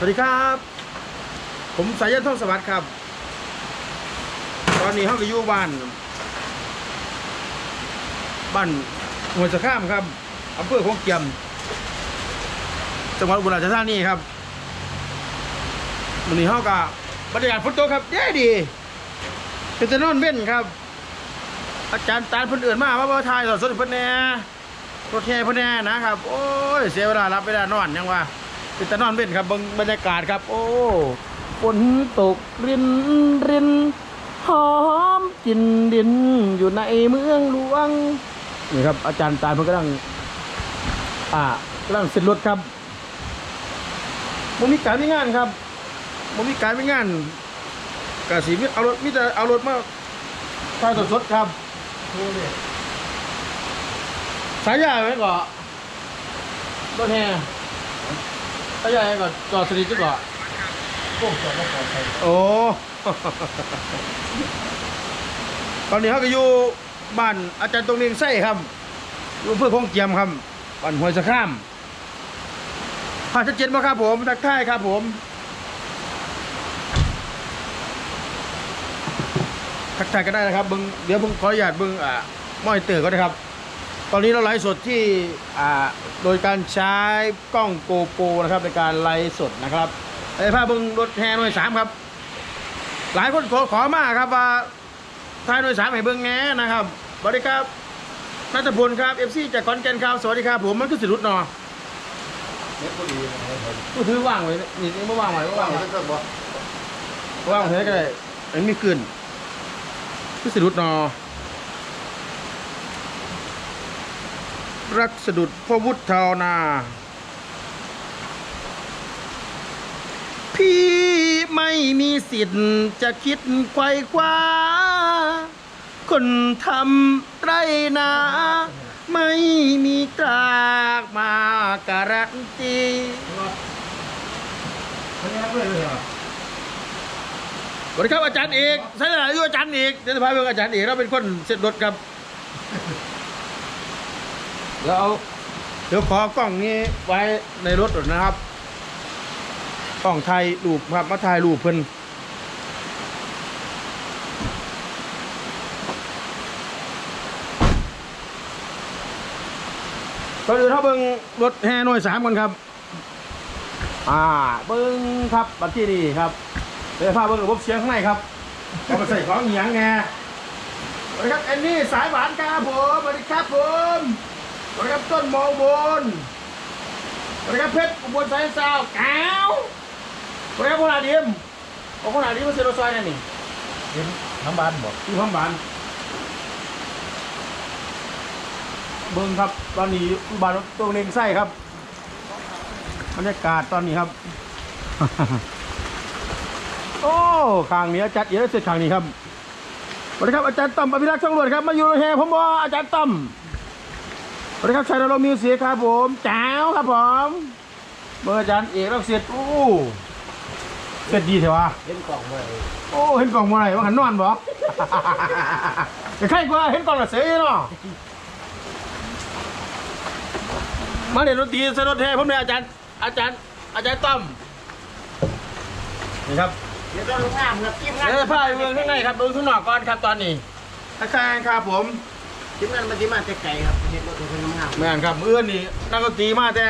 สวัสดีครับ ผมสายันท่องสวัสดิ์ครับ ตอนนี้เขาก็อยู่บ้าน บ้านหัวสะข้ามครับอำเภอของเกียม จังหวัดอุบลราชธานีครับวันนี้เขาก็บรรยากาศฝนตกครับเย้ดีเป็นจะนอนเว้นครับ อาจารย์ตาลเพิ่อนเอื่นมาว่าบ่ทายสดสดเพิ่นแน่รถแห่เพิ่นแน่นะครับ โอ้ย เสียเวลารับเวลานอนยังว่า เป็นต่นอนเว้นครับเบิ่งบรรยากาศครับ โอ้ฝนตกรินรินหอมกลินดินอยู่ในเมืองหลวงนี่ครับ อาจารย์ตาลเพิ่นกำลังอ่ากำลังเสร็จรถครับบ่มีการมีงานครับบ่มีการมีงานกสิมีเอารถมีแต่เอารถมาถ่ายสดๆครับสายใหญ่ไหมก่อนรถแห่ สายใหญ่ก่อนจอดสนิทจุก่อนพวกจอดรถปลอดภัยโอ้ ตอนนี้เขาก็อยู่บ้านอาจารย์ตรงเนียงไส้ครับอยู่อำเพื่อคงเจียมครับบ้านห้วยสะข้ามผ่านชัดเจนไหมครับผมทักทายครับผมทักทายก็ได้นะครับเบิ้งเดี๋ยวผมขออนุญาตเบิ้งอ่ามอยเตอร์ก็ได้ครับ ตอนนี้เราไลฟ์สดที่โดยการใช้กล้องโกโปรนะครับในการไลฟ์สดนะครับไอ้ภาพเบิ้งรถแห่หน่วยสามครับ หลายคนขอขอมาครับว่าทายหน่วยสามให้เบิ้งแง่นะครับสวัสดีครับนัทพลครับเอฟซีจากขอนแกนครับสวัสดีครับผมมันคือสิรุดนอเน็ตพอดีนะครับกูถือว่างไว้นี่นี่ไม่ว่างไว้ไม่ว่างไว้ก็บอกว่างไว้ก็ได้อันนี้มีกลืนคือสิรุดนอ รักสะดุดพ่อวุฒิเทานา พี่ไม่มีสิทธิ์จะคิดไขว่คว้า คนทำไรนา ไม่มีตรากมาการันตีไม่ได้เลยเหรอสวัสดีครับอาจารย์เอกใช่ไหล่ะอยู่อาจารย์เอกเดี๋ยวจะพาไปอาจารย์เอกเราเป็นคนเสร็จรถครับ แล้วเอาเดี๋ยวขอกล้องนี้ไว้ในรถก่อนนะครับ กล้องถ่ายรูปครับ มาถ่ายรูปเพิ่นตอนอื่นเขาเบิ่งรถแห่หน่วยสามกันครับ อ่า เบิ่งครับบัตรที่นี่ครับเดี๋ยวพาเบิ่งระบบเสียงข้างในครับเอาไปใส่ของเหยียงไงสวัสดีครับแอนนี่สายหวานครับผมสวัสดีครับผม สวัสดีครับต้นมองบนสวัสดีครับเพชรอุบลสายสาวแก้วสวัสดีครับคนอาดิมโอ้คนอาดิมมาเซโรซอยนั่นนี่เห็นน้ำบ้านบอกอยู่ข้างบ้านเบิ่งครับตอนนี้อยู่บ้านตรงเนงไส้ครับบรรยากาศตอนนี้ครับ โอ้ข้างนี้อาจารย์เยอะเสร็จข้างนี้ครับสวัสดีครับอาจารย์ต้อมอภิรักษ์ช่องรวดครับมาอยู่โรงแรมผมบออาจารย์ต้อม สวัสดีครับชายนรงค์มิวสิกครับผมแจ๋วครับผมเบอร์อาจารย์เอกรับเสร็จโอ้เสร็จดีเถอะวะเห็นกล่องไว้โอ้เห็นกล่องมาไหนว่าหันนอนบ่จะใครกว่าเห็นกล่องละเสียเนาะมาเดี๋ยวดนตรีสนดแท้ผมเนี่ยอาจารย์อาจารย์อาจารย์ต้อมนี่ครับเดี๋ยวต้องงามครับทีมงานเดี๋ยวพาไปเมืองข้างในครับเมืองข้างนอกก่อนครับตอนนี้ทักทายครับผม ทีมงานมันที่มาแต่ไกลครับเห็นรถเป็นงามแม่นครับเอื้อนนี่นักดนตรีมาแต่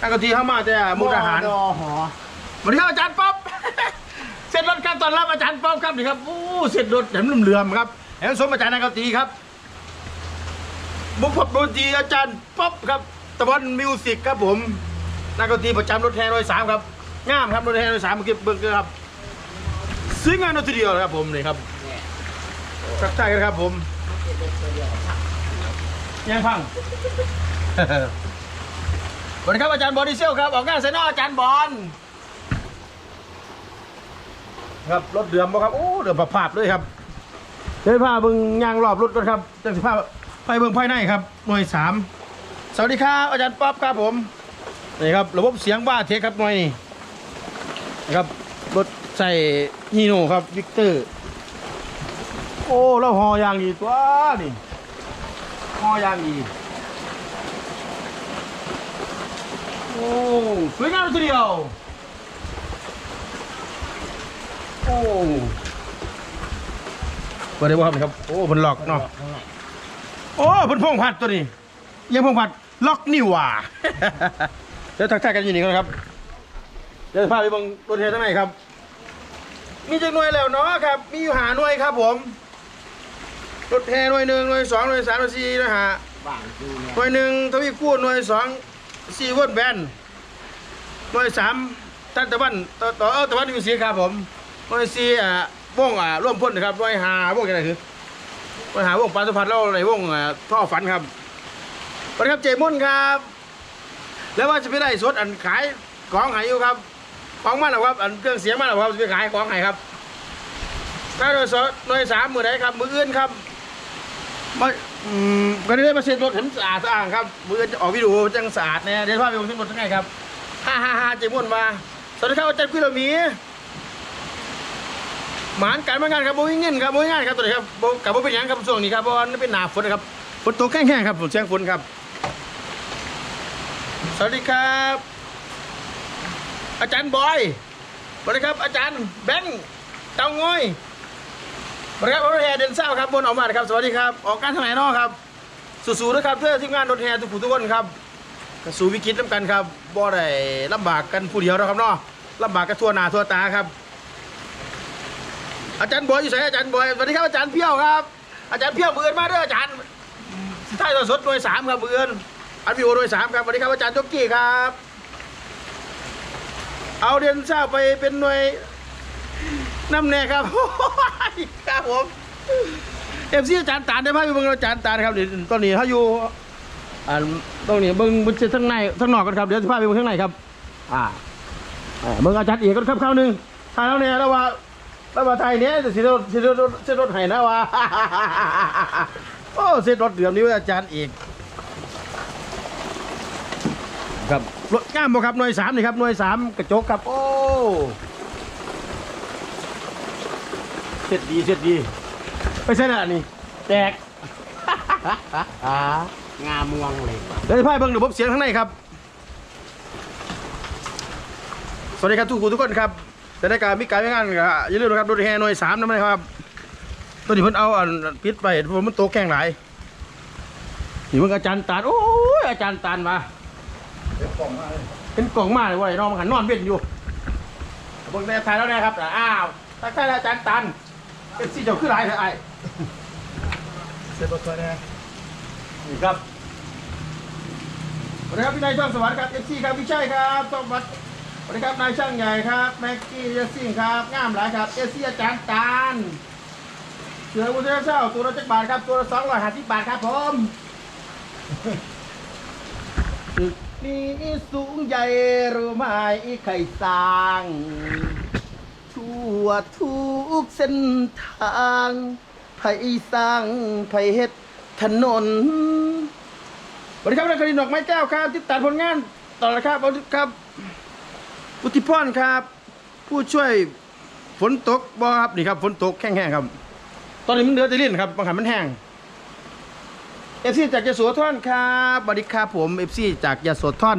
นักดนตรีเข้ามาแต่มุกดาหาร ดอหอสวัสดีครับอาจารย์ป๊อปเสร็จรถครับตอนรับอาจารย์ป๊อปครับนี่ครับอู้เสร็จรถแหลมเหลื่อมๆครับแหมสมอาจารย์นักดนตรีครับบุกพบดนตรีอาจารย์ป๊อปครับตะวันมิวสิกครับผมนักดนตรีประจำรถแห่ร้อยสามครับงามครับรถแห่ร้อยสามเมื่อกี้เบิ่งเลยครับซื้องานดนตรีเดียวเลยครับผมนี่ครับทักทายกันครับผม ยังพัง สวัสดีครับอาจารย์บอลดีเซลครับ ออกงานเซนออาจารย์บอลครับรถเดือมบ่ครับโอ้เดือมภาพเลยครับเดี๋ยวพาเบิ่งยางรอบรถก่อนครับจังสิพาไปเบิ่งภายในครับหน่วยสามสวัสดีครับอาจารย์ป๊อปครับผมนี่ครับระบบเสียงบ้าเทคครับหน่วยนี้นะครับรถใส่ฮีโน่ครับวิกเตอร์ โอ้แล้วหอยางดีตัวนี่หอยางดีโอ้สวยงามทีเดียวโอ้ปิดได้บ่ครับนี่ครับโอ้เพิ่นล็อกเนาะโอ้เพิ่นพงพัดตัวนี้ยังพงพัดล็อกนี่หว่าเดี๋ยวทักทายกันอยู่นี่ก่อนครับเดี๋ยวพาไปบิ่งรถเททั้งในครับ มีจักหน่วยแล้วเนาะครับ มีอยู่หาหน่วยครับผม รถแห่หน่วยหนึ่งหน่วยสองหน่วยสามหน่วยสี่หน่วยห้าบ้างดูเนี่ยหน่วยหนึ่งทวีคูณหน่วยสองสี่วนแบนหน่วยสามท่านตะวันต่อต่อเออตะวันมีสีครับผมหน่วยสี่อ่าวงอ่าร่วมพ่นนะครับหน่วยหาวงอะไรคือหน่วยหาวงปลาสุพรรณแล้วในวงอ่าท่อฝันครับสวัสดีครับเจมุ่นครับ แล้วว่าจะไปได้สดอันขายของหายอยู่ครับของมาแล้วครับอันเครื่องเสียงมาแล้วครับจะไปขายของหายครับถ้าโดยสดหน่วยสามมือไหนครับมืออื่นครับ มาอืมก็ได้มาเช็ดรถเห็นสะอาดสะอาดครับมือจะออกวิดีโอจังสะอาดเนี่ยเดี๋ยวพาไปลงเส้นรถทั้งไงครับฮ่าฮ่าฮ่าเจมุ่นมาสวัสดีครับอาจารย์กุลมีหมานการมางานครับโบวิ่งเงินครับโบวิ่งานครับตัวนี้ครับโบกับโบเป็นยังครับช่วงนี้ครับเพราะว่านี่เป็นหนาฝนนะครับฝนตกแห้งๆครับฝนเชียงฝนครับ สวัสดีครับ อาจารย์บอยสวัสดีครับ อาจารย์แบงค์เตางอย สวัสดีครับรถแห่เดนเศร้าครับบนออกมาครับสวัสดีครับออกการทางไหนนอครับสู้ๆนะครับเพื่อทีมงานรถแห่ทุกผู้ทุกคนครับกสู้วิกฤตน้ำกันครับบ่ได้ลำบากกันผู้เดียวนะครับนาะลำบากกันทั่วหน้าทั่วตาครับ อาจารย์บอยอยู่ไหนอาจารย์บอยสวัสดีครับอาจารย์เพี้ยวครับ อาจารย์เพี้ยวเบือนมาเด้ออาจารย์ท้ายทอดสดหน่วยสามครับเบือนอันวิโอหน่วยสามครับสวัสดีครับอาจารย์จกกี้ครับ เอาเดนเศร้าไปเป็นหน่วยน้ำแน่ครับ ครับผมเอฟซีอาจารย์ตาลได้พาไปเบิ่งอาจารย์ตาลครับเดี๋ยวตอนนี้เขาอยู่อ่าตรงนี้เบิ่งเบิ่งทั้งในทั้งนอกกันครับเดี๋ยวจะพาไปเบิ่งข้างในครับ อ่าอ่าเบิ่งอาจารย์เอกกันครับคราวหนึ่งทายแล้วเนี่ยแล้วว่าแล้วว่าไทยเนี้ยสิรถสิรถสิรถไห้นะว่าโอ้เส้นรถเดือมนี้ว่าอาจารย์เอกครับรถงามบ่ครับหน่วยสามนี่ครับหน่วยสามกระจกครับ โอ้ เส ร็จดีเสร็จดีไปเส้นอะไรนี่แตกงามวงเลยเดี๋ยวจะพาไปเบิ่งระบบเสียงข้างในครับ สวัสดีครับทุกคนทุกคนครับแต่ในการมีการมีงานก็อย่าลืมนะครับรถแห่หน่วยสามนั่นนะครับตัวนี้เพิ่นเอาอันปิดไปเพราะมันโตแข่งหลายนี่มันอาจารย์ตาลโอ้ยอาจารย์ตาลมาเดี๋ยวกล่องมาเลยเป็นกล่องมาเลยว่าน้องมันหันนอนเว้นอยู่เบิ่งแม่ทายแล้วนะครับอ้าวทักทายแล้วอาจารย์ตาล เป็นสี่เจ้าคือหลายเถอะไอ้เสร็จรถตัวเนี่ยนี่ครับสวัสดีครับพี่นายช่างสวัสดิ์ครับเอฟซีครับพี่ชัยครับต้องบัดสวัสดีครับนายช่างใหญ่ครับแม็กกี้เอสซิ่งครับงามหลายครับเอสซีอาจารย์ตาลเสือวุ้นเจ้าตัวละจักบาทครับตัวละสองร้อยห้าสิบบาทครับผมตึกนี้สูงใหญ่หรือไม่ใครสร้าง ทั่วทุ กเส้นทางไผสร้างไผเฮ็ดถนนสวัสดีครับนักการินดอกไม้แก้วครับที่ตัดผลงานต่อเลยครับเอาครับอุทิพรครับ ผู้ช่วยฝนตกบ่ครับนี่ครับฝนตกแห้งๆครับ ตอนนี้มันเหลือแต่ลิ้นครับบางขันมันแห้งเอฟซีจากยโสธรครับสวัสดีครับผมเอฟซีจากยโสธร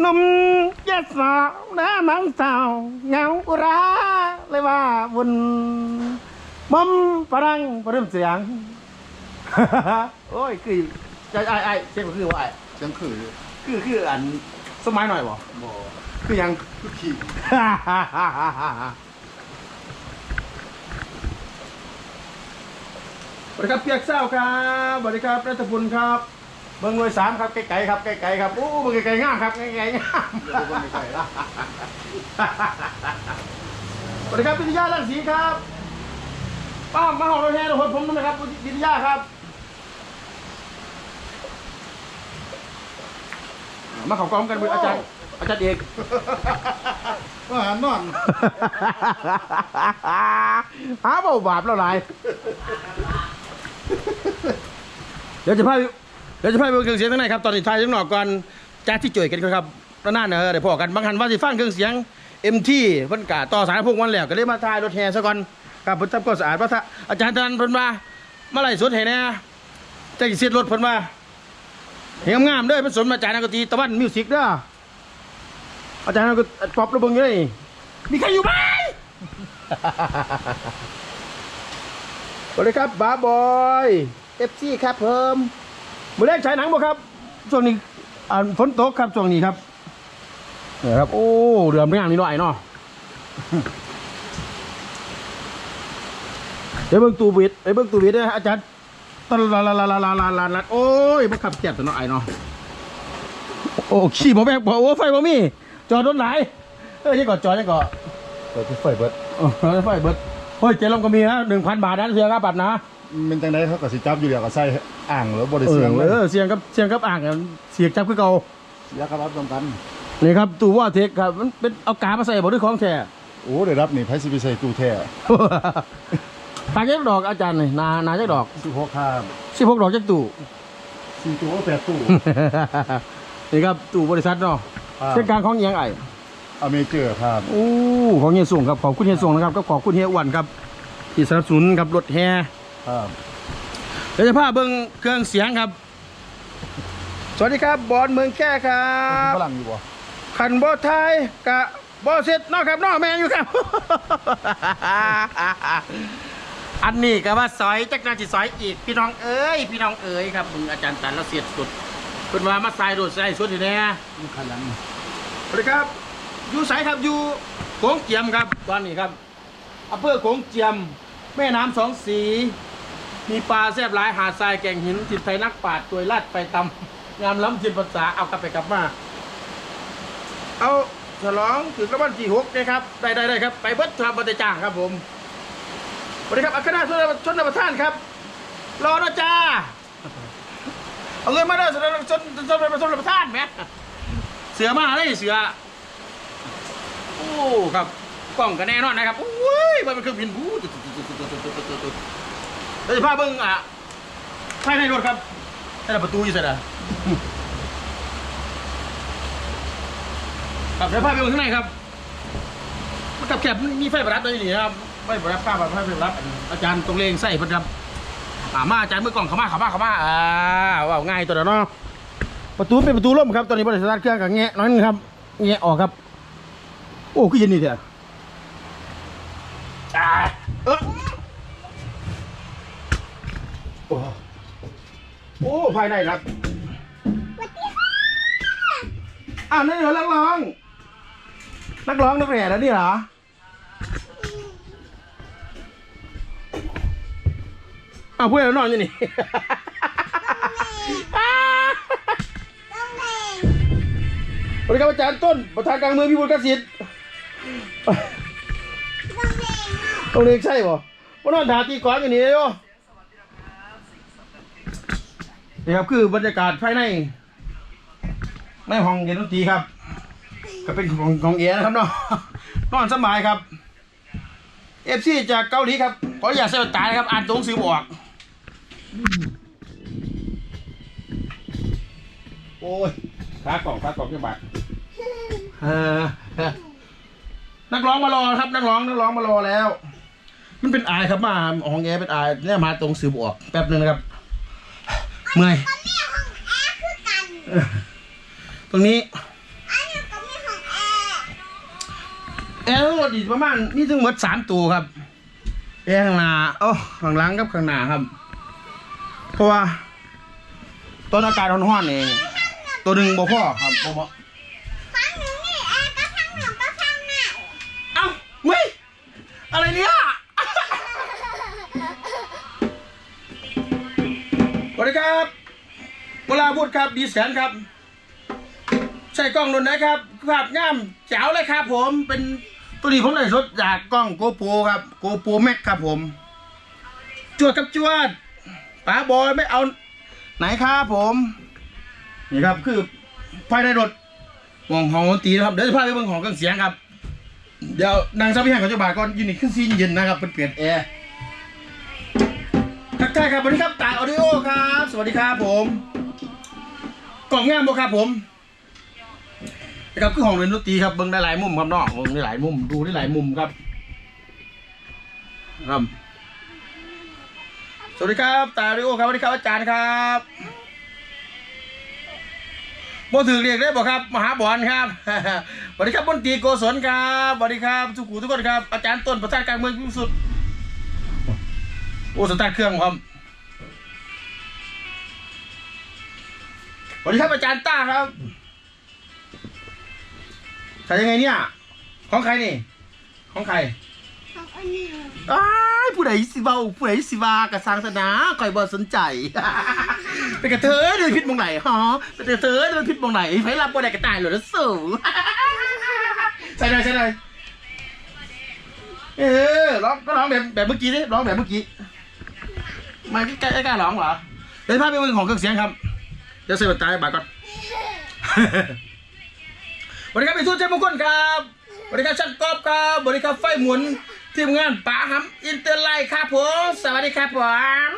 หนมยโสน้ามังสาวเหงาอุราเลยว่าวุ่นมอมฝรั่งพริ่มเสียง โอ้ยคือใจไอ้ไอ้เสียงมันคือว่าไอ้จังคือคือคืออันสมัยหน่อยบ่บ่คือหยังคือขี่สวัสดีครับเปียกเศร้าครับสวัสดีครับรัตพลครับ เมืองหน่วยสามครับไก่ๆครับไก่ๆครับโอ้เมืองไก่ๆงามครับไก่ๆงามเดี๋ยวก็ไม่ใช่ละสวัสดีครับวิทยาลังสีครับป้ามมาหอเราแทนผมผมนะครับวิทยาครับ มาเของกองกันมืออาจารย์อาจารย์เอกว่าหานอนหาเบาบาปแล้วหลายเดี๋ยวจะพาไปเดี๋ยวจะพาไปเครื่องเสียงข้างในครับตอนนี้ทายข้างนอกก่อนจ้าที่จ่วยกันครับแล้วนั่นเนอะเดี๋ยวพอกันบางคันว่าสิฟังเครื่องเสียงเอ็มที่เพิ่นกะต่อสายพวกมันแล้วก็เลยมาทายรถแห่ซะก่อนครับเพิ่นทำความสะอาดพระอาจารย์ตะนันเพิ่นมาเมื่อไหร่สุดให้แน่จะสิเสียรถเพิ่นมาเห็นงามๆเด้อเพิ่สนมาอาจารย์นักตีตะวันมิวสิกเด้ออาจารย์นักรีป๊อประเบิงอยู่นี่มีใครอยู่ไหมสวัสดีครับบาบอยเอฟซีครับเพิ่ม มือแรกฉายหนังบ่ครับช่วงนี้อ่าฝนตกครับช่วงนี้ครับเนี่ยครับ โอ้เดือมเรื่องนี้หน่อยเนาะเดี๋ยวเบิ่งตูวิดเดี๋ยวเบิ่งตูวิดเด้ออาจารย์ตะลาลาลาลาลาลาลาลาโอ้ยมันขับแคบแต่เนาะไอ้เนาะโอ้ขี้บ่แบกบ่โอ้ไฟบ่มีจอดรถไหนเอ้ยนี่ก่อนจอดนี่ก่อนเปิดที่ไฟเบิดโอ้รถไฟเบิดเฮ้ยเจ๊ลมก็มีนะหนึ่งพันบาทนะเสียค่าปรับนะ มันจังไดเขาก็สิจับอยู่เดียวก็ใส่อ่างแล้วบ่ได้เอเสียงอเลยเออเสียงกับเสียงกับอ่างอะเสียงจับคือเก่าอยากรับตรงกันนี่ครับตู้ว่าเทคครับมันเป็นเอากามาใส่บ่ด้วยของแท้ โอ้ได้รับนี่ไผสิไปใส่ตู้แท้ตาจักดอกอาจารย์นี่นานาจักดอกสิบหกข้ามสิบหกดอกจักตู้สี่ตู้แปดตู้ นี่ครับตู้บริษัทเนาะครับเป็นการของเอียงไอ อเมเจอร์ครับโอ้ของเฮียส่งครับขอบคุณเฮียส่งนะครับก็ขอบคุณเฮียอ้วนครับที่สนับสนุนครับรถแฮ ครับเดี๋ยวจะพาเบิ่งเครื่องเสียงครับ สวัสดีครับบอลเมืองแก้ครัฝบรั่งอยู่บ่ขันบอไทยกะบอเสร็จเนอกครับเนอกแมงอยู่ครับ อันนี้ก็ว่าซอยจักนาจิซอยอีก พี่น้องเอ้ยพี่น้องเอ้ยครับมึงอาจารย์ตันแล้วเสียดสุดเพิ่นว่ามาใส่โดดใส่สุดอยู่แน่มีคันหลังสวัสดีครับ อยู่สายครับ อยู่โขงเจียมครับ ตอนนี้ครับอำเภอโขงเจียม แม่น้ำสองสี มีปลาแซ่บหลายหาดทรายแก่งหินทินไทยนักปราดตัวยลาดไปตำงามล้ำทินภาษาเอากลับไปกลับมา เอาฉลองถึงรางวัลที่หกนะครับ ได้ได้ได้ครับ ไปเบิดทำบัตรจ้างครับผมสวัสดีครับอัครราชชนประทานครับ รอนะจ้าเอาเงินมาเด้อชนชนชนชนประทานไหมเสือมาเลยเสือโอ้ครับกล้องกันแน่นอนนะครับโอ้ยมันเป็นเครื่องบินบู๊ เดี๋ยวจะพาเบิ้งอะภายในรถครับแต่ประตูอยู่เสร็จแล้วครับเดี๋ยวพาไปเบิ้งข้างในครับมันกับแคบมีไฟประดับด้วนี่นะครับไฟประดับข้าวแบบไฟประดับอาจารย์ตรงเลงใส่ประดับอ่ามาอาจารย์มือกล่องเขามาขามาขามาอ่าว้าง่ายตัวเดียวเนาะประตูเป็นประตูล่มครับตอนนี้บริษัทเครื่องกับแงะน้อยนึงครับแงะออกครับ โอ้คือเย็นนี่เถอะอ่าเออ โอ้โอ้ภายในครับอ้าวนั่นเหรอนักร้อง นักร้องนักแร่แล้วนี่เหรอ อ้าวพูดแล้วนอนอยู่นี่บริการอาจารย์ต้นประธานกลางเมืองพิบูลกสิทธิ์ตรงนี้ใช่ป่ะว่านอนถาตีก้อนอยู่นี่โย นี่ครับคือบรรยากาศภายในในห้องเยนดนตรีครับ ก็เป็นของของเอนะครับเนาะนอนสบายครับเอฟซีจากเกาหลีครับขออย่าตใส่ตายนะครับ อ่านตรงสือบอกโอ้ยขากล่องขากล่องที่บาทเออนักร้องมารอครับ นักร้องนักร้องมารอแล้ว มันเป็นอายครับมาของแกเป็นอายเนี่ยมาตรงสืบอกแป๊บหนึงนะครับ เมื่อยก็มีห้องแอร์คือกันตรงนี้อันนี้ก็มีห้องแอร์แอร์ทั้งหมดอีกประมาณนี่ทั้งหมดสามตัวครับแอร์ข้างหน้าโอ้ข้างหลังกับข้างหน้าครับ เพราะว่าตอนอากาศร้อนๆนี่ตัวหนึ่งบ่พอครับบ่พอครั้งหนึ่งนี่แอร์ก็ทั้งหนึ่งก็ทั้งหน้าเอ้าเว้ยอะไรเนี่ย ลาพูดครับ ดีแสนครับ ใช่กล้องนุ่นนะครับภาพงามแจ๋วเลยครับผม เป็นตัวนี้ผมได้รถจากกล้องโกโปรครับโกโปรแม็กครับผม จวดกับจวดป๋าบอยไม่เอาไหนครับผม นี่ครับคือภายในรถหองหองดนตีนะครับ เดี๋ยวจะพาไปเบิ่งหองเครื่องเสียงครับ เดี๋ยวนางสาพี่แห่งของเจ้าบ่าวก่อนยูนิคขึ้นซีนเย็นนะครับเป็นเปลี่ยนแอร์ทักทายครับสวัสดีครับตายออดิโอครับ สวัสดีครับผม กล่องงามบ่ครับผมนะครับคือห้องเรียนดนตรีครับเบิ่งได้หลายมุมครับนาะเบิ่งได้หลายมุมดูได้หลายมุมครับครับสวัสดีครับตาออดิโอครับสวัสดีครับอาจารย์ครับบ่ถือเรียกได้บ่ครับ มหาบอลครับสวัสดีครับบนตีโกศลครับสวัสดีครับทุกผู้ทุกคนครับอาจารย์ต้นประธานการเมืองที่สุดโอ้สตาร์ทเครื่องพร้อ วัสดีครับอาจารย์ต้าครับใส่ยังไงเนี่ย ของใครนี่ ของใครของอันนี้อ้ายผู้ใดสิเบาผู้ใดสิวากระสังสนาคอยบ่สนใจ เป็นกระเทยเดินพิษมองไหนฮะเป็นกระเทยเดินพิษมองไหนไผรับบ่ได้กระต่ายหรอนะสูใช่เลยใช่เลยเออร้องก็ร้องแบบแบบเมื่อกี้ดิร้องแบบเมื่อกี้ไม่ใกล้ใกล้ร้องเหรอเดี๋ยวพาไปเบิ่งของเครื่องเสียงครับ เดี๋ยวเสียบตายบาทก่อน สวัสดีครับพี่ทุนเจ้ามงคลครับสวัสดีครับช่างกอบครับสวัสดีครับไฟหมุนทีมงานป๋าหำอินเตอร์ไลท์ครับผมสวัสดีครับผม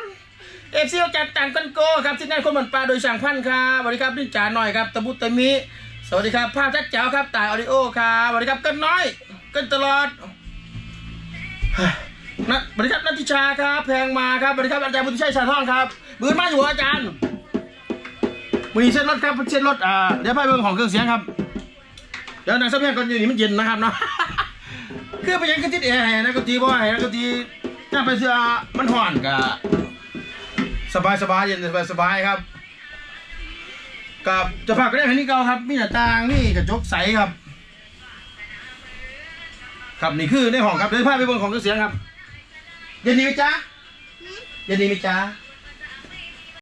เอฟซีจากต่างกันโกครับทีมงานคนเหมือนปลาโดยช่างพันธ์ครับสวัสดีครับพี่จ๋าหน่อยครับตะบุตะมิสวัสดีครับภาพชัดแจ๋วครับตายออดิโอครับสวัสดีครับกันน้อยกันตลอดนะสวัสดีครับนัทธิชาครับแพงมาครับสวัสดีครับอาจารย์บุญชัยชาท่องครับบืนมาอยู่อาจารย์ มือนี้เช็ดรถครับเช็ดรถอ่าเดี๋ยวพาไปเบิ่งของเครื่องเสียงครับ เดี๋ยวนางสัมผัสก่อนอยู่นี่มันเย็นนะครับเนาะคือไปยังกระติดแอร์ให้นะกะตีบ่ให้นะกะตีน่าไปเสื้อมันห่อนกะสบายสบายเย็นสบายสบายครับ กับจะพาก็ได้แค่นี้เก่าครับ มีหน้าต่างนี่กระจกใสครับ ครับนี่คือในห้องครับเดี๋ยวพาไปเบิ่งของเครื่องเสียงครับเย็นดีไหมจ๊ะเย็นดีไหมจ๊ะ